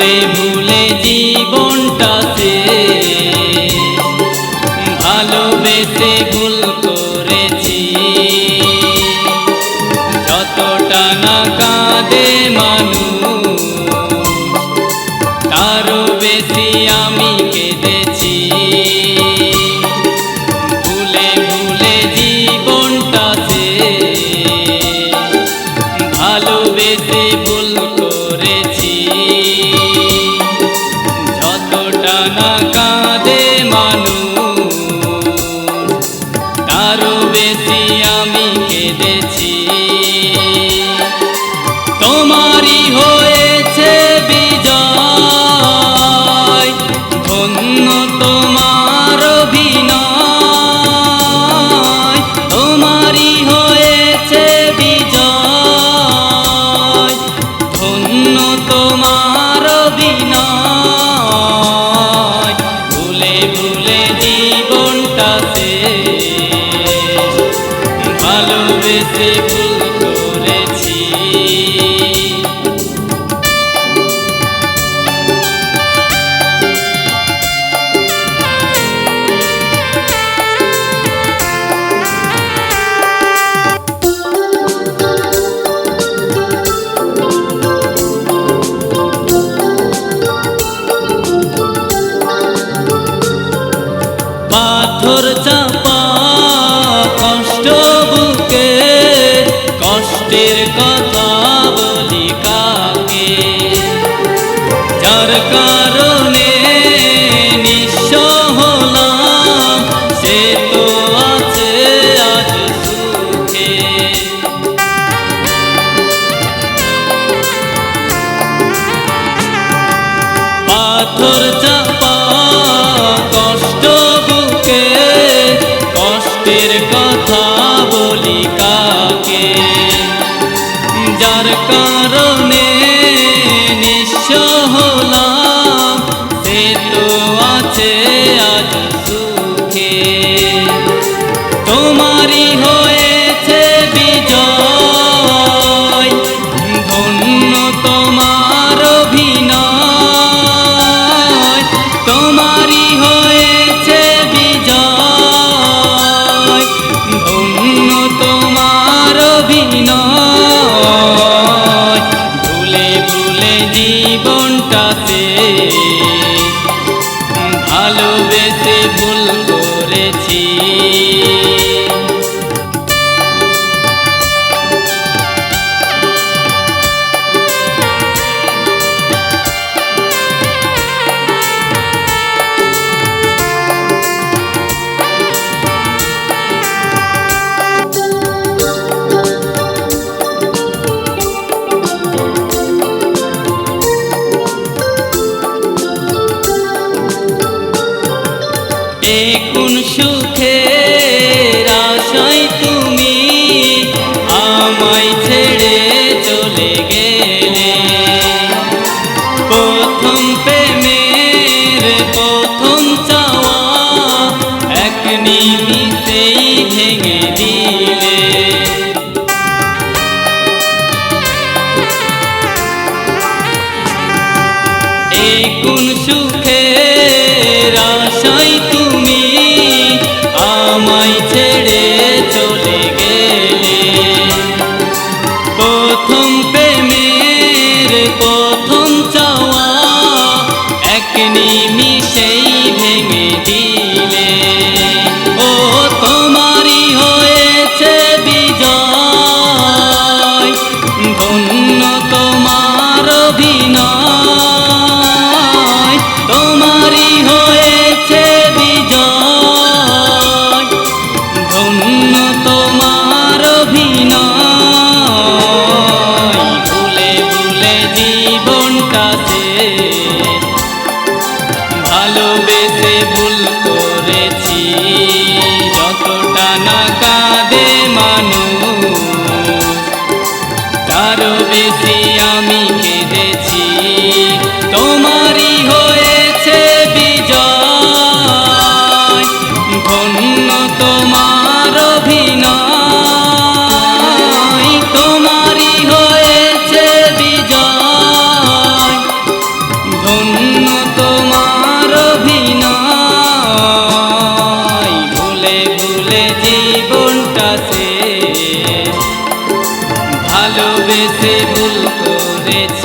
ভুলে ভুলে জীবনটাতে ভালোবেসে ভুল করেছি। যতটা না কাঁদে মা কেঁদেছি পাথর চাপা কষ্ট বুকে কষ্টের কথা বলি কাকে? যার কারণ মিটাতে এ কোন সুখের আরও বেশি আমি কেঁদেছি। তোমারই হয়েছে বিজয়। ধন্য তোমার ভুল করেছি।